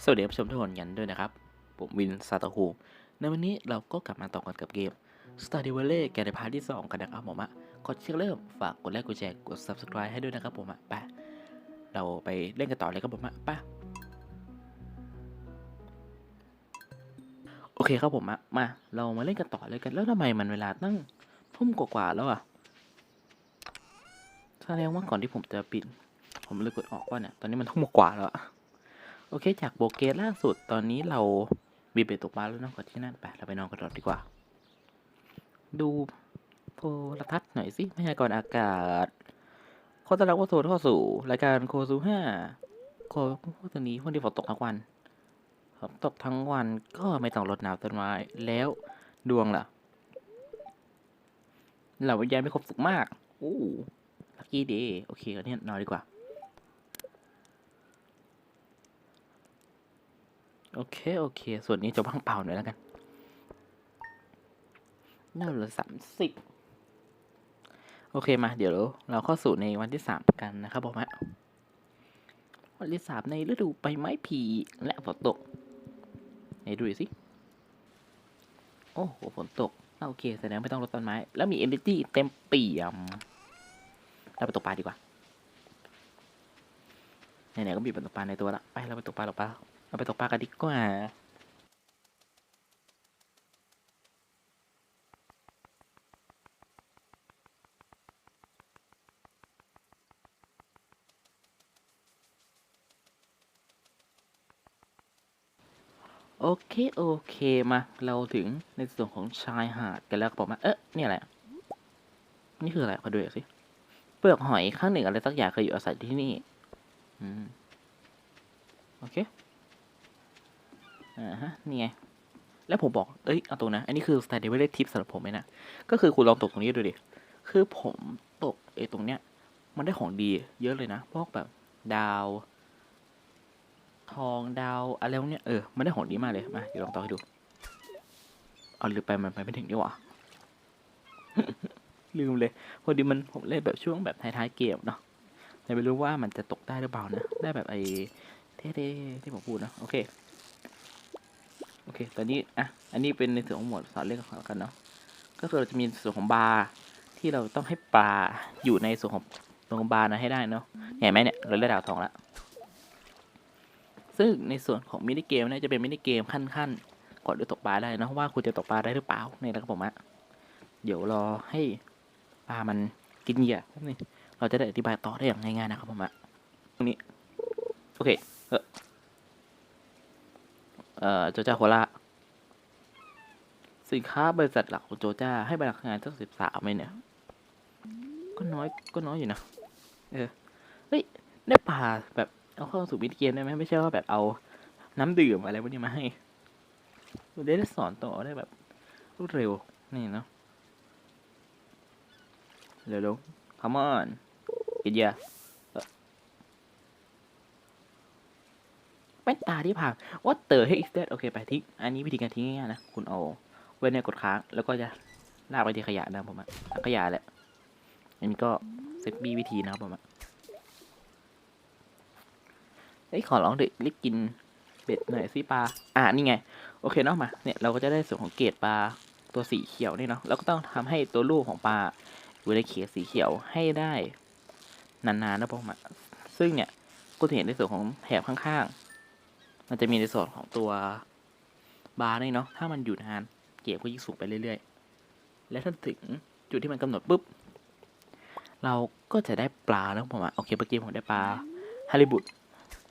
สวัสดีผู้ชมทุกคนกันด้วยนะครับ ผมวินซาตาฮูในวันนี้เราก็กลับมาต่อกันกับเกม Star d e v a l l e แกนในพาร์ทที่ 2 กันนะครับผมอะก่อนที่จะเริ่มฝากกดไลค์กดแชร์กด subscribe ให้ด้วยนะครับผมอะไปเราไปเล่นกันต่อเลยครับผมอะไปโอเคครับผมอะมาเรามาเล่นกันต่อเลยกันแล้วทำไมมันเวลาตั้งทุ่มกว่าๆแล้วอะแสดงว่าก่อนที่ผมจะปิด ผมเลยกดออกว่าเนี่ยตอนนี้มันทุ่มกว่าแล้วอะ โอเค จากโบเกตล่าสุดตอนนี้เราบีเบตตกปลาแล้วนอกจากที่นั่นไปเราไปนอนกันต่อดีกว่า ดูโทรทัศน์หน่อยสิไม่ใช่ก่อนอากาศขอต้อนรับเข้าสู่เข้าสู่รายการโคซูห้าโคตอนนี้วันที่ฝนตกทั้งวันฝนตกทั้งวันก็ไม่ต้องรดน้ำต้นไม้แล้วดวงล่ะเหล่าวิญญาณไม่ครบสุขมาก อู้ลัคกี้เดย์โอเคกันเนี่ยนอนดีกว่า โอเค โอเค ส่วนนี้จะว่างเปล่าหน่อยแล้วกันน่าเหลือสามสิบโอเคมา เดี๋ยวเราเข้าสู่ในวันที่สามกันนะครับผมฮะวันที่สามในฤดูใบไม้ผลิและฝนตกไหนดูสิ โอ้โหฝนตกโอเคแสดงไม่ต้องรดต้นไม้ แล้วมี energy เต็มเปี่ยมเราไปตกปลาดีกว่าไหนๆก็มีตกปลาในตัวละ ไปเราไปตกปลาตกปลา เราไปตกปลากันดีกว่าโอเค โอเค มา เราถึงในส่วนของชายหาดกันแล้วครับผมมาเอ๊ะนี่อะไร นี่คืออะไรขอดูหน่อยสิ เปลือกหอยข้างหนึ่งอะไรสักอย่างเคยอยู่อาศัยที่นี่ อืม โอเค ฮะนี่ไง แล้วผมบอก เอ้ย เอาตรงนะ อันนี้คือ s t a d i v a l ทิปสำหรับผมเลยนะ ก็คือคุณลองตกตรงนี้ดูดิ คือผมตกไอ้ตรงเนี้ย มันได้ของดีเยอะเลยนะ พวกแบบดาว ทองดาวอะไรพวกเนี้ย เออ มันได้ของดีมากเลย มา เดี๋ยวลองต่อให้ดู เอาลืมไปมันไปไม่ถึงดีกว่าลืมเลย พอดีมันผมเล่นแบบช่วงแบบท้ายๆเกมเนาะแต่ไม่รู้ว่ามันจะตกได้หรือเปล่านะ ได้แบบไอ้เท่ๆที่ผมพูดนะ โอเค เค ตอนนี้ อะ อันนี้เป็นในส่วนของหมวดสอนเล่นกันแล้วกันเนาะ ก็คือเราจะมีส่วนของบาร์ที่เราต้องให้ปลาอยู่ในส่วนของตรงบาร์นะให้ได้เนาะเห็นไหมเนี่ย เราได้ดาวทองละซึ่งในส่วนของมินิเกมเนี่ยจะเป็นมินิเกมขั้นๆก่อนจะตกปลาได้เนะว่าคุณจะตกปลาได้หรือเปล่าเนี่ยนะครับผมอะเดี๋ยวรอให้ปลามันกินเหยื่อแป๊บนึงเราจะได้อธิบายต่อได้อย่างง่ายๆนะครับผมอะตรงนี้ โอเค เออ เอ่อโจจ้าโคล่าสินค้าบริษัทหลักของโจจ้าให้พนักงานสักสิบสามไหมเนี่ย ก็น้อยก็น้อยอยู่นะ เออ เฮ้ย ได้ปลาแบบเอาเข้าสู่มินิเกมได้ไหมไม่ใช่ว่าแบบเอาน้ำดื่มอะไรพวกนี้มาให้เราได้สอนต่อได้แบบรวดเร็ว นี่เนาะเร็วลง come on กินยาเอ่อ เป็นตาที่พัง what the heck is that โอเคไปทิ้งอันนี้วิธีการทิ้งง่ายๆนะ คุณเอาไว้ในกดค้าง แล้วก็จะลากไปที่ขยะนะผมอะขยะแหละ อันนี้ก็เซ็ตบีวิธีนะครับผมอะเอ้ยขอร้องเด็กรีบกินเบ็ดหน่อยสิปลา อ่านี่ไง โอเคเนาะมา เนี่ยเราก็จะได้ส่วนของเกรดปลาตัวสีเขียวนี่เนาะ แล้วก็ต้องทำให้ตัวลูกของปลาอยู่ในเขตสีเขียวให้ได้นานๆนะผมอะซึ่งเนี่ยก็จะเห็นในส่วนของแถบข้างๆ มันจะมีในส่วนของตัวบาร์นี่เนาะ ถ้ามันอยู่นานเกรดก็ยิ่งสูงไปเรื่อยๆ และถ้าถึงจุดที่มันกำหนดปุ๊บ เราก็จะได้ปลาแล้วผมอะโอเคเมื่อกี้ผมได้ปลาฮาริบุต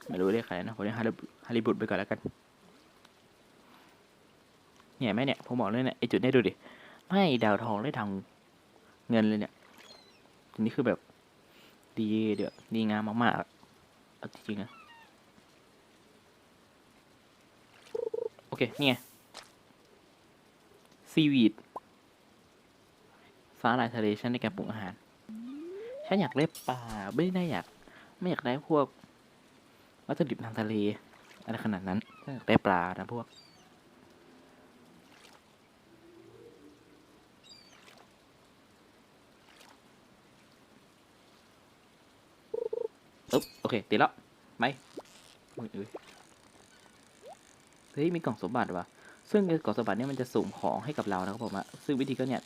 ไม่รู้เรียกใครนะ ผมเรียกฮาริบุฮาริบุตไปก่อนแล้วกัน เนี่ยแม่เนี่ย ผมบอกเลยเนี่ยไอจุดนี้ดูดิ ไม่ดาวทองได้ทำเงินเลยเนี่ยนี้คือแบบดีเดี๋ยวดีงามมากๆจริงๆนะโอ เคนี่ไงซีวีดสาหร่ายทะเลฉันในการปรุงอาหารฉันอยากได้ปลาไม่ได้อยาก ไม่อยากได้พวกวัตถุดิบทางทะเลอะไรขนาดนั้นฉันอยากได้ปลานะพวกอุ๊บโอเคติดแล้วไปอุ้ยอุ้ย เฮ้ยมีกล่องสมบัติวะซึ่งกล่องสมบัติเนี่ยมันจะสุ่มของให้กับเรานะครับผมอะซึ่งวิธีก็เนี่ย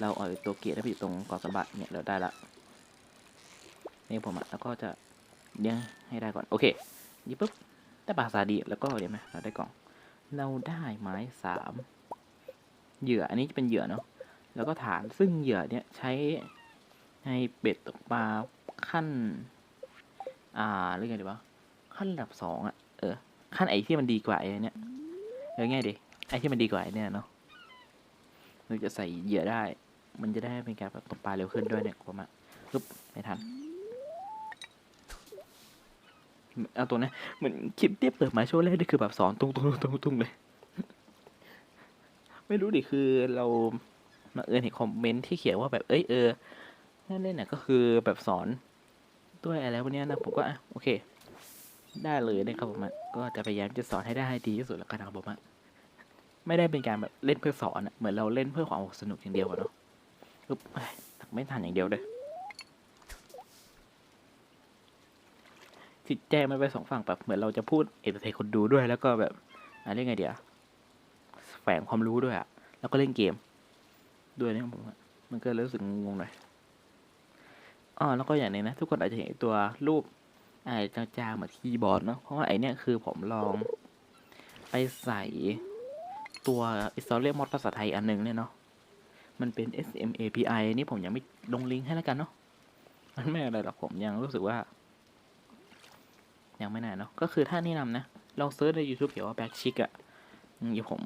เราเอาตัวเกียร์ไปอยู่ตรงกล่องสมบัติเนี่ยเราได้ละนี่ผมอะแล้วก็จะเลี้ยงให้ได้ก่อนโอเคนี่ปุ๊บได้ปลาซาดีแล้วก็เดี๋ยวไหมเราได้กล่อง เราได้ไม้สามเหยื่ออันนี้จะเป็นเหยื่อเนาะแล้วก็ฐานซึ่งเหยื่อเนี่ยใช้ให้เบ็ดตกปลาขั้น อ่าเรียกไงดีวะขั้นระดับสองอะ ขั้นไอ้ที่มันดีกว่าไอ้เนี่ยเออง่ายดิไอ้ที่มันดีกว่าไอ้เนี่ยเนาะเราจะใส่เหยื่อได้ มันจะได้เป็นการตกปลาเร็วขึ้นด้วยเนี่ยผมอะปึ๊บไม่ทันเอาตัวนี้เหมือนคลิปเที่เปิดมาโชว์แรกนี่คือแบบสอนตุ้งตุ้งตุ้งตุ้งเลย ไม่รู้ดิคือเรามาเอิญเห็นคอมเมนต์ที่เขียนว่าแบบเอ้ยเออนั่นเล่นน่ะก็คือแบบสอนด้วยอะไรพวกเนี้ยนะผมก็อะโอเค ได้เลยนะครับผมก็จะพยายามจะสอนให้ได้ให้ดีที่สุดแล้วกันนะครับผมอะไม่ได้เป็นการแบบเล่นเพื่อสอนอะเหมือนเราเล่นเพื่อความสนุกอย่างเดียวเนาะปึ๊บตักไม่ทันอย่างเดียวเลยจิตใจมันไปสองฝั่งแบบเหมือนเราจะพูดเอเตอร์เทนคนดูด้วย แล้วก็แบบอะไรไงเดี๋ยวแฝงความรู้ด้วยอะแล้วก็เล่นเกม ด้วยนะครับผมมันก็รู้สึกงงหน่อยอ๋อแล้วก็อย่างนึงนะ ทุกคนอาจจะเห็นตัวรูป ไอาจจะจาเหมือนคีย์บอร์ดเนาะเพราะว่าไอเนี้ยคือผมลองไปใส่ตัว i s t o r y mod ภาษาไทยอันหนึงเนี่ยเนาะมันเป็น SMAPI นี่ผมยังไม่ลงลิงก์ให้แล้วกันเนาะมันไม่อะไรหรอกผมยังรู้สึกว่า ยังไม่น่าเนาะก็คือถ้าแนะนำนะลองเซิร์ชใน YouTube เขียนว่า Back Chick อะอืมเดี๋ยวผม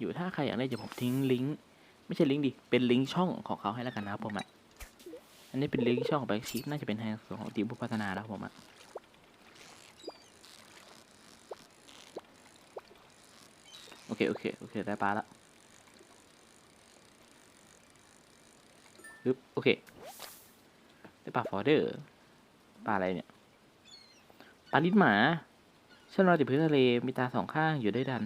อยู่ถ้าใครอยากเล่นเดี๋ยวผมทิ้งลิงก์ไม่ใช่ลิงก์ดิ เป็นลิงก์ช่องของเขาให้แล้วกันนะครับผมอะอันนี้เป็นลิงก์ช่องของ Back Chick น่าจะเป็นทางส่วนของทีมผู้พัฒนาแล้วผมอะ โอเค โอเค โอเค ได้ปลาละปึ๊บโอเค ได้ปลาฟอร์เดอร์ ปลาอะไรเนี่ย ปลาลิ้นหมาฉันนอนติดพื้นทะเล มีตาสองข้างอยู่ได้ดัน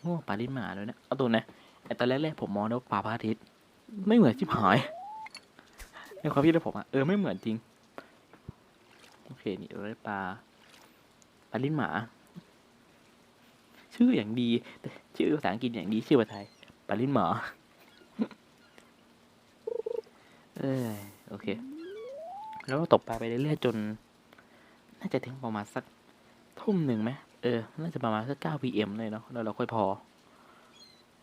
โอ้ปลาลิ้นหมาด้วยนะ เอาตัวไหนไอตอนแรกๆผมมองว่าปลาพระอาทิตย์ ไม่เหมือนชิบหาย ในความคิดของผมอะเออไม่เหมือนจริง โอเค นี่เราได้ปลา ปลาลิ้นหมา ชื่ออย่างดี ชื่อภาษาอังกฤษอย่างดีชื่อภาษาไทยปาลินหมอ เออโอเค แล้วตกปลาไปเรื่อยๆจน น่าจะถึงประมาณสักทุ่มหนึ่งไหมเออ น่าจะประมาณสักเก้า pm เลยเนาะแล้วเราค่อยพอ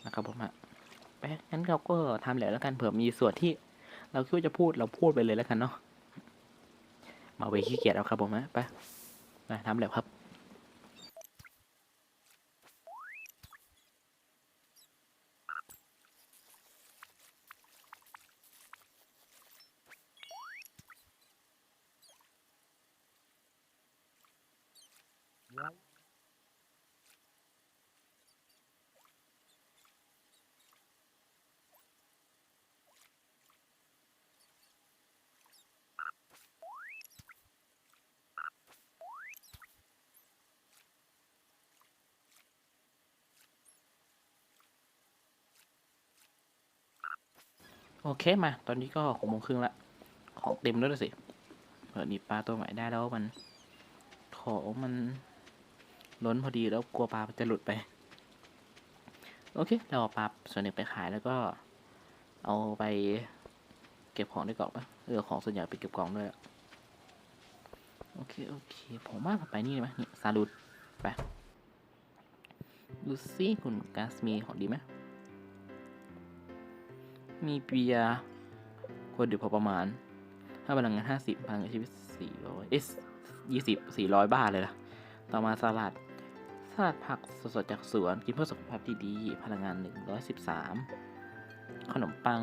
นะครับผมอะไปงั้นเราก็ทำแหละแล้วกันเผื่อมีส่วนที่ เราคิดว่าจะพูดเราพูดไปเลยแล้วกันเนาะมาเวขี้เกียจเอาครับผมนะไปไปทำแหละครับ โอเคมา ตอนนี้ก็หกโมงครึ่งละ ของเต็มแล้วสิ เปิดนี่ปลาตัวใหม่ได้แล้วมัน ของมันล้นพอดีแล้วกลัวปลาจะหลุดไป โอเค เราเอาปลาส่วนหนึ่งไปขายแล้วก็ เอาไปเก็บของในกล่องปะเออของส่วนใหญ่ไปเก็บกล่องด้วยโอเค โอเค ผมว่าผมไปนี่ไหมนี่ซาลูดไป ดูซิคุณกาสมีของดีไหม มีเบียร์ควรดื่มพอประมาณ ถ้าพลังงานห้าสิบพลังงานชีวิตสี่ร้อยเอสยี่สิบสี่ร้อยบาทเลยล่ะ ต่อมาสลัด สลัดผักสดๆจากสวน กินเพื่อสุขภาพที่ดี พลังงานหนึ่งร้อยสิบสามขนมปัง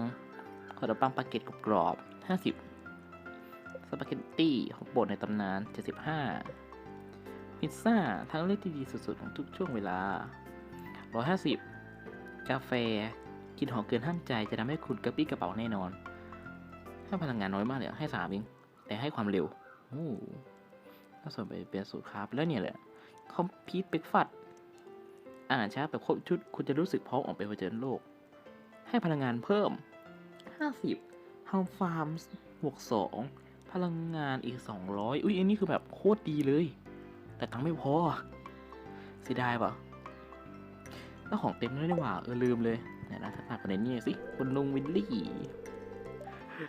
ขนมปังปาเกตกรอบห้าสิบสปาเกตตี้ของโปรดในตำนานเจ็ดสิบห้าพิซซ่าทางเลือกที่ดีสุดๆ ของทุกช่วงเวลาร้อยห้าสิบกาแฟ กินหอมเกินห้ามใจจะทำให้คุณกระปี้กระเป๋าแน่นอน ให้พลังงานน้อยมากเลยให้สามเองแต่ให้ความเร็วโอ้ถ้าส่วนไปเป็นสูตรคาร์บแล้วเนี่ยแหละคอมพีทเบรกฟัดอาหารเช้าแบบครบชุดคุณจะรู้สึกพร้อมออกไปเผชิญโลก ให้พลังงานเพิ่ม 50ทำฟาร์มบวก2พลังงานอีก 200 อุ้ยอันนี้คือแบบโคตรดีเลย แต่ตังไม่พอเสียดายปะแล้วของเต็มแล้วนี่หว่าเออลืมเลย เนี่ยนะถ้าผ่านประเด็นนี้สิคุณลุงวิลลี่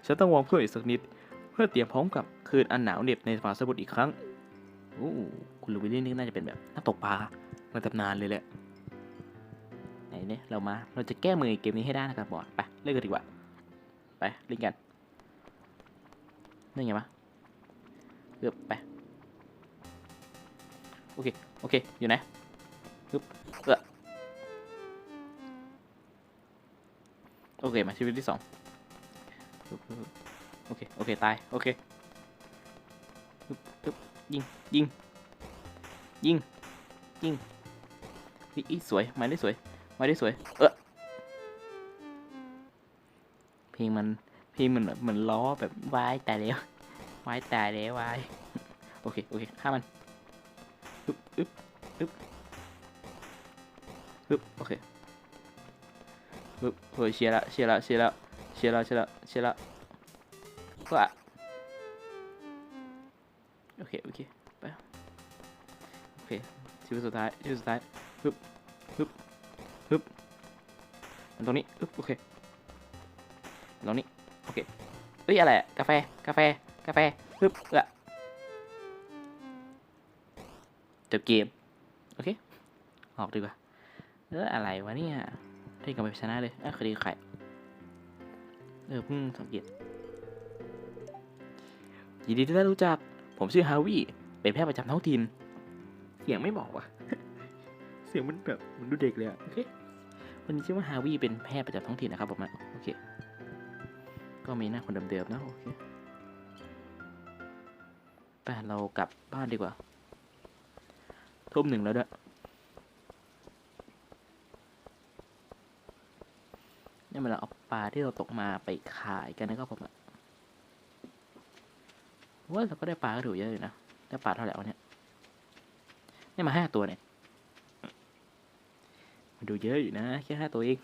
ฉันต้องวอร์มเครื่องอีกสักนิด เพื่อเตรียมพร้อมกับคืนอันหนาวเหน็บในมหาสมุทรอีกครั้งโอ้คุณลุงวิลลี่นี่น่าจะเป็นแบบนักตกปลาในตำนานเลยแหละไหนเนี่ยเรามาเราจะแก้มือเกมนี้ให้ได้นะครับบอสไปเล่นกันดีกว่าไปเล่นกันนี่ไงวะเกือบไปโอเคโอเคอยู่ไหนปึ๊บเออ โอเค มาชีวิตที่สองโอเค โอเค ตาย โอเคยิง ยิง ยิง ยิงอีสวย มาได้สวย มาได้สวย เออเพลงมันเพลงมันเหมือนล้อแบบวายตายแล้ววายตายแล้ววายโอเค โอเคฆ่ามันอึ๊บอึ๊บอึ๊บอึ๊บโอเค อึ๊บเฮ้ยเชียร์ละเชียร์ละเชียร์ละเชียร์ละเชียร์ละเชียร์ละก็อะโอเคโอเคไปโอเคชีวิตสุดท้ายชีวิตสุดท้ายฮึบฮึบฮึบตรงนี้อึ๊บโอเคตรงนี้โอเคเอ้ยอะไรกาแฟกาแฟกาแฟฮึบเออจบเกม โอเค ออกดีกว่าเอออะไรวะเนี่ย เล่นกับไปชนะเลยเออคดีใครเออเพิ่งสังเกตยินดีที่ได้รู้จัก ผมชื่อฮาวิเป็นแพทย์ประจำท้องถิ่นเสียงไม่บอกว่ะ เสียงมันแบบมันดูเด็กเลยอะโอเควันนี้ชื่อว่าฮาวิเป็นแพทย์ประจำท้องถิ่นนะครับผมอะโอเค ก็มีหน้าคนเดิมๆนะโอเคไปเรากลับบ้านดีกว่าทุ่มหนึ่งแล้วด้วย นี่มันเราเอาปลาที่เราตกมาไปขายกันนะครับผมอะว่าเราก็ได้ปลาก็ถือเยอะอยู่นะ ได้ปลาเท่าไหร่วะเนี่ยได้มาห้าตัวเนี่ยมันดูเยอะอยู่นะ แค่ห้าตัวเอง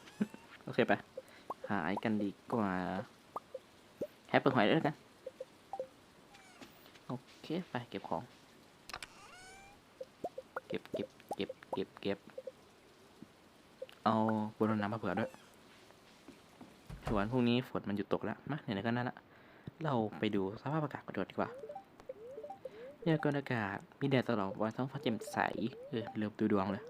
โอเคไปขายกันดีกว่าแฮปเปิลหอยด้วยกัน โอเค ไปเก็บของ เก็บเก็บเก็บเก็บเก็บเอาบนน้ำมาเผื่อด้วย ส่วนพรุ่งนี้ฝนมันหยุดตกแล้วมาไหนๆก็นั่นละ เราไปดูสภาพอากาศกันดีกว่าเนี่ยกาศอากาศมีแดดตลอดวันท้องฟ้าแจ่มใส เออเริ่มดูดวงเลย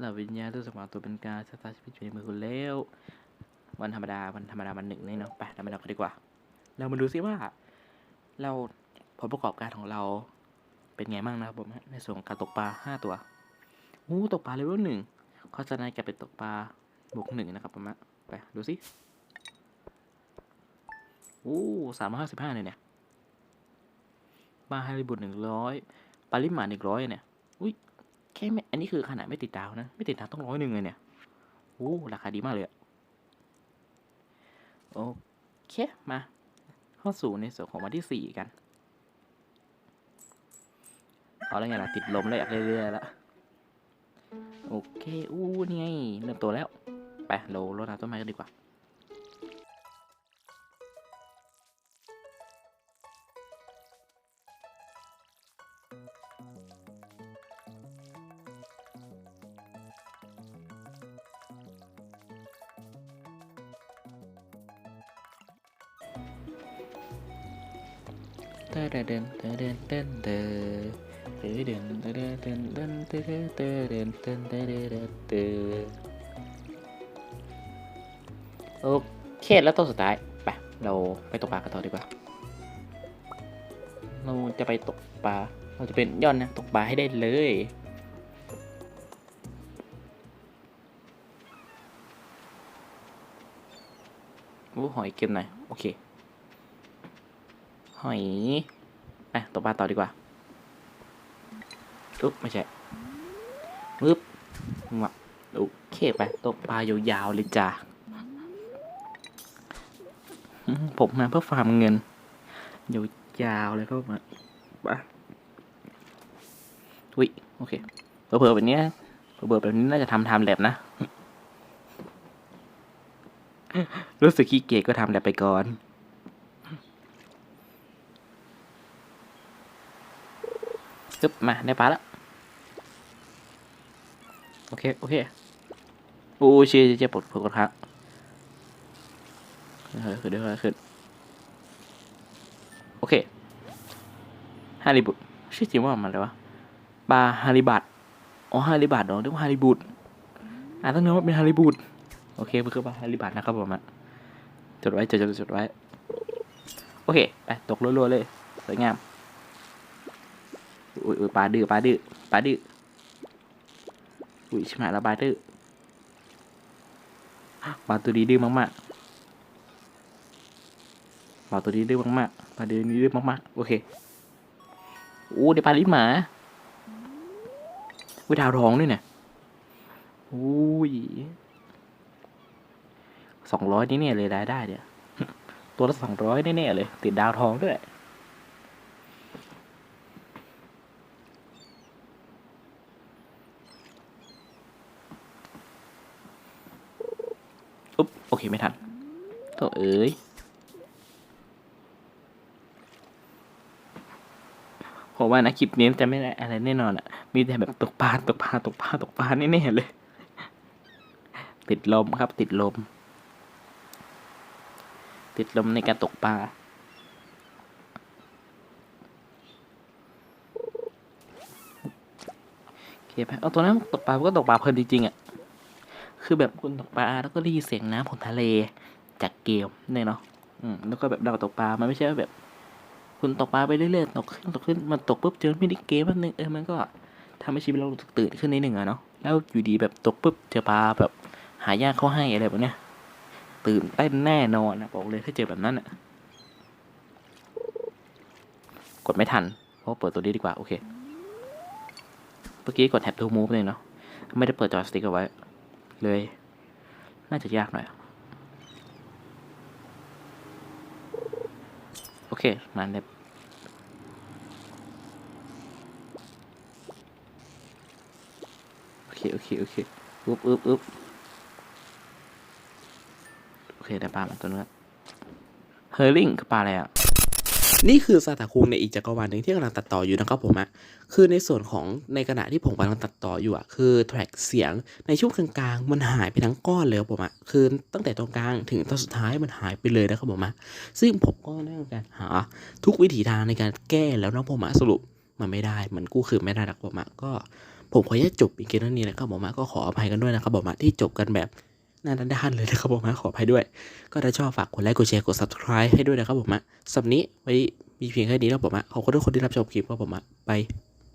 เราวิญญาณตัวสมองตัวเป็นการชะตาชีวิตอยู่ในมือคุณแล้ว วันธรรมดา วันธรรมดาวันหนึ่งนี่เนาะ ไปเราไปดูกันดีกว่า เรามาดูซิว่า เราผลประกอบการของเราเป็นไงบ้างนะครับผมในส่วนของการตกปลาห้าตัวอู้ตกปลาเลเวลหนึ่งเขาจะนายกลายเป็นตกปลาบวกหนึ่งนะครับผมฮะ ไป ดูสิโอ้สามร้อยห้าสิบห้าเลยเนี่ยปลาไฮริบุตหนึ่งร้อยปาลิมาหนึ่งร้อยเนี่ย อุ้ย แค่ไม่ อันนี้คือขนาดไม่ติดดาวนะ ไม่ติดดาวต้องร้อยหนึ่งเลยเนี่ย โอ้ ราคาดีมากเลยอะโอเค มาเข้าสู่ในส่วนของวันที่สี่กัน เอาแล้วไงล่ะ ติดลมเลยอยากเรื่อยๆแล้ว โอเค อู้นี่ไง เริ่มโตแล้ว ไปเราลดน้ำต้นไม้กันดีกว่าเตอเดินเตอเดินเต้นเตอเตอเดินเตอเดินเต้นเดินเตอเตอเดินเต้นเตอเดินเตอ โอเคแล้วตัวสุดท้ายไปเราไปตกปลากันต่อดีกว่าเราจะไปตกปลาเราจะเป็นยอดนะตกปลาให้ได้เลยโอ้หอยเก็บหน่อยโอเคหอยอะตกปลาต่อดีกว่าอุ๊บไม่ใช่ปึ๊บมาโอเคไปตกปลายาวๆเลยจ้า ผมมาเพื่อฟาร์มเงินยาวๆเลยครับมาไปอุ้ยโอเคเผื่อแบบนี้เผื่อแบบนี้น่าจะทำทม์แลบนะ รู้สึกขี้เกียจก็ทำแลบไปก่อนปึ๊บมาได้ปลาแล้วโอเค โอเค โอ้เชี่ยเชี่ยปวดปวดกระทะ เฮ้ยขึ้นเดี๋ยวขึ้นโอเคฮาริบุตชื่อจริงว่ามันอะไรวะบาฮาริบัตอ๋อฮาริบัตเหรอเรียกว่าฮาริบุตอ่านตั้งนานว่าเป็นฮาริบุตโอเคมันคือบาฮาริบัตนะครับผมอะจดไว้จดจดจดไว้ โอเคไปตกรัวๆเลยสวยงามอุ้ยปลาดื้อปลาดื้อปลาดื้ออุ้ยชิบหายแล้วปลาดื้อปลาตัวนี้ดื้อมากๆ ปลาตัวนี้ดื้อมากๆปลาตัวนี้ดื้อมากๆ โอเคโอ้ได้ปลาลิ้นหมาอุ้ยดาวทองด้วยเนี่ยอุ้ยสองร้อยนี่เนี่ยเลยรายได้เนี่ยตัวละสองร้อยแน่ๆเลย ติดดาวทองด้วยอุ๊บโอเค ไม่ทันโถเอ้ย ผมว่านะคลิปนี้จะไม่ได้อะไรแน่นอนอะมีแต่แบบตกปลาตกปลาตกปลาตกปลาแน่ๆเลย ติดลมครับ ติดลม ติดลมในการตกปลาโอเคไปเอาตัวนั้นตกปลาก็ตกปลาเพลินจริงๆอะคือแบบคุณตกปลาแล้วก็ได้ยินเสียงน้ำของทะเลจากเกมเนี่ยเนาะอืมแล้วก็แบบเราตกปลามันไม่ใช่ว่าแบบ คุณตกปลาไปเรื่อยๆตกขึ้นตกขึ้นมันตกปุ๊บเจอมินิเกมแป๊บนึงเออมันก็ทำให้ชีวิตเราตื่นขึ้นนิดหนึ่งอะเนาะแล้วอยู่ดีแบบตกปุ๊บเจอปลาแบบหายากเขาให้อะไรแบบเนี้ยตื่นเต้นแน่นอนนะบอกเลยถ้าเจอแบบนั้นอะกดไม่ทันเพราะเปิดตัวนี้ดีกว่าโอเคเมื่อกี้กดแท็บทูมูฟเลยเนาะไม่ได้เปิดจอสติ๊กเอาไว้ เลย น่าจะยากหน่อย โอเคมาเน็บโอเคโอเคโอเคอุ๊บอุ๊บอุ๊บโอเคได้ปลามาตัวนึงละเฮอร์ลิงคือปลาอะไรอะ นี่คือซาตาคุงในอีกจักรวาลหนึ่งที่กำลังตัดต่ออยู่นะครับผมอะคือในส่วนของในขณะที่ผมกำลังตัดต่ออยู่อะคือแทร็กเสียงในช่วงกลางๆมันหายไปทั้งก้อนเลยครับผมอะคือตั้งแต่ตรงกลางถึงตอนสุดท้ายมันหายไปเลยนะครับผมอะซึ่งผมก็ได้ทำการหาทุกวิถีทางในการแก้แล้วนะผมอะสรุปมันไม่ได้ มันกู้คืนไม่ได้นะครับผมอะก็ผมขอแยกจบอีกแค่นั้นนี้นะครับผมอะก็ขออภัยกันด้วยนะครับผมอะที่จบกันแบบ หน้าด้านๆเลยนะครับผมอะขออภัยด้วย ก็ถ้าชอบฝากกดไลค์กดแชร์กด subscribe ให้ด้วยนะครับผมอะสำหรับนี้ไว้มีเพียงแค่นี้แล้วผมอะขอบคุณทุกคนที่รับชมคลิปครับผมอะไป